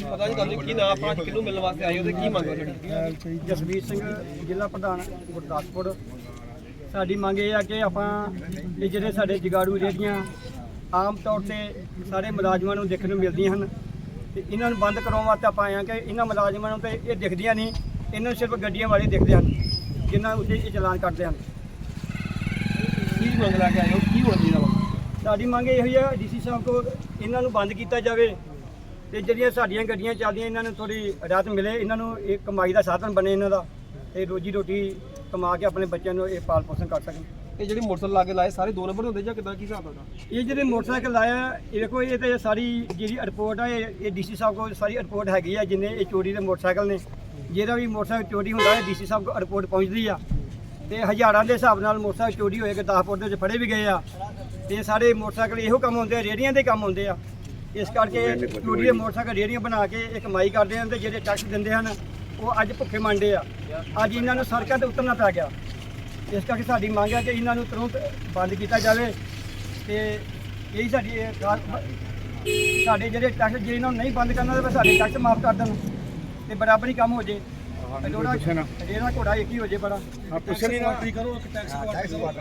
ਪਤਾ ਨਹੀਂ ਤੁਹਾਨੂੰ ਕੀ ਨਾਮ ਆਪਣਾ ਕਿਹਨੂੰ ਮਿਲਣ ਵਾਸਤੇ ਆਏ ਹੋ ਤੇ ਕੀ ਮੰਗੋ ਤੁਹਾਡੀ? ਜਸਵੀਰ ਸਿੰਘ ਜ਼ਿਲ੍ਹਾ ਪ੍ਰਧਾਨ ਗੁਰਦਾਸਪੁਰ। ਸਾਡੀ ਮੰਗ ਇਹ ਆ ਕਿ ਆਪਾਂ ਇਹ ਜਿਹੜੇ ਸਾਡੇ ਜਗਾੜੂ ਰੇਹੜੀਆਂ ਆਮ ਤੌਰ ਤੇ ਸਾਰੇ ਮੁਲਾਜ਼ਮਾਂ ਨੂੰ ਦੇਖਣ ਨੂੰ ਮਿਲਦੀਆਂ ਹਨ ਤੇ ਇਹਨਾਂ ਨੂੰ ਬੰਦ ਕਰਾਉਣ ਵਾਸਤੇ ਆਪਾਂ ਆਏ ਹਾਂ ਕਿ ਇਹਨਾਂ ਮੁਲਾਜ਼ਮਾਂ ਨੂੰ ਤੇ ਇਹ ਦਿਖਦੀਆਂ ਨਹੀਂ ਇਹਨਾਂ ਨੂੰ ਸਿਰਫ ਗੱਡੀਆਂ ਵਾਲੇ ਦਿਖਦੇ ਹਨ ਜਿਨ੍ਹਾਂ ਉੱਤੇ ਇਹ ਚਲਾਨ ਕੱਟਦੇ ਹਨ। ਕੀ ਮੰਗ ਲੈ ਕੇ ਆਏ ਹੋ? ਕੀ ਹੋਣਾ ਵਾ? ਸਾਡੀ ਮੰਗ ਇਹ ਹੋਈ ਹੈ ਡੀਸੀ ਸਾਹਿਬ ਕੋ ਇਹਨਾਂ ਨੂੰ ਬੰਦ ਕੀਤਾ ਜਾਵੇ ਤੇ ਜਿਹੜੀਆਂ ਸਾਡੀਆਂ ਗੱਡੀਆਂ ਚੱਲਦੀਆਂ ਇਹਨਾਂ ਨੂੰ ਥੋੜੀ ਰਾਹਤ ਮਿਲੇ। ਇਹਨਾਂ ਨੂੰ ਇਹ ਕਮਾਈ ਦਾ ਸਾਧਨ ਬਣੇ ਇਹਨਾਂ ਦਾ ਤੇ ਰੋਜੀ ਰੋਟੀ ਕਮਾ ਕੇ ਆਪਣੇ ਬੱਚਿਆਂ ਨੂੰ ਇਹ ਪਾਲ ਪੋਸ਼ਣ ਕਰ ਸਕਣ। ਇਹ ਜਿਹੜੇ ਮੋਟਰਸਾਈਕਲ ਲਾ ਕੇ ਲਾਏ ਸਾਰੇ ਦੋ ਨੰਬਰ ਹੁੰਦੇ ਜਾਂ ਕਿਦਾਂ ਕੀ ਹਿਸਾਬ ਦਾ ਇਹ ਜਿਹੜੇ ਮੋਟਰਸਾਈਕਲ ਲਾਇਆ ਇਹ ਦੇਖੋ ਇਹ ਤੇ ਸਾਰੀ ਜਿਹੜੀ ਰਿਪੋਰਟ ਆ ਇਹ ਡੀਸੀ ਸਾਹਿਬ ਕੋਲ ਸਾਰੀ ਰਿਪੋਰਟ ਹੈਗੀ ਆ ਜਿੰਨੇ ਇਹ ਚੋਰੀ ਦੇ ਮੋਟਰਸਾਈਕਲ ਨੇ। ਜਿਹੜਾ ਵੀ ਮੋਟਰਸਾਈਕਲ ਚੋਰੀ ਹੁੰਦਾ ਹੈ ਡੀਸੀ ਸਾਹਿਬ ਕੋਲ ਰਿਪੋਰਟ ਪਹੁੰਚਦੀ ਆ। ਤੇ ਹਜ਼ਾਰਾਂ ਦੇ ਹਿਸਾਬ ਨਾਲ ਮੋਟਰਸਾਈਕਲ ਚੋਰੀ ਹੋਏ ਗੁਰਦਾਸਪੁਰ ਦੇ ਵਿੱਚ ਫੜੇ ਵੀ ਗਏ ਆ। ਤੇ ਸਾਰੇ ਮੋਟਰਸਾਈਕਲ ਇਹੋ ਕੰਮ ਹੁੰਦੇ ਆ ਰੇਹੜੀਆਂ ਦੇ ਕੰਮ ਹੁੰਦੇ ਆ। ਇਸ ਕਰਕੇ ਦੇ ਮੋਟਰਸਾਈਕਲ ਰੇਹੜੀਆਂ ਬਣਾ ਕੇ ਇਹ ਕਮਾਈ ਕਰਦੇ ਹਨ ਤੇ ਜਿਹੜੇ ਟੈਕਸ ਦਿੰਦੇ ਹਨ ਉਹ ਅੱਜ ਭੁੱਖੇ ਮੰਡੇ ਆ। ਅੱਜ ਇਹਨਾਂ ਨੂੰ ਸੜਕਾਂ ਤੇ ਉਤਰਨਾ ਪੈ ਗਿਆ। ਇਸ ਕਰਕੇ ਸਾਡੀ ਮੰਗ ਹੈ ਕਿ ਇਹਨਾਂ ਨੂੰ ਤੁਰੰਤ ਬੰਦ ਕੀਤਾ ਜਾਵੇ ਤੇ ਇਹੀ ਸਾਡੀ ਸਾਡੇ ਜਿਹੜੇ ਟੈਕਸ ਜੇ ਇਹਨਾਂ ਨੂੰ ਨਹੀਂ ਬੰਦ ਕਰਨਾ ਤਾਂ ਸਾਡੇ ਟੈਕਸ ਮਾਫ ਕਰ ਦੇਣ ਤੇ ਬਰਾਬਰੀ ਕੰਮ ਹੋ ਜੇ। ਥੋੜਾ ਜਿਹੜਾ ਘੋੜਾ ਇੱਕ ਹੀ ਹੋ ਜੇ ਬੜਾ। ਪੁੱਛ ਨਹੀਂ ਨਾ। ਕਰੋ ਟੈਕਸ ਕਰੋ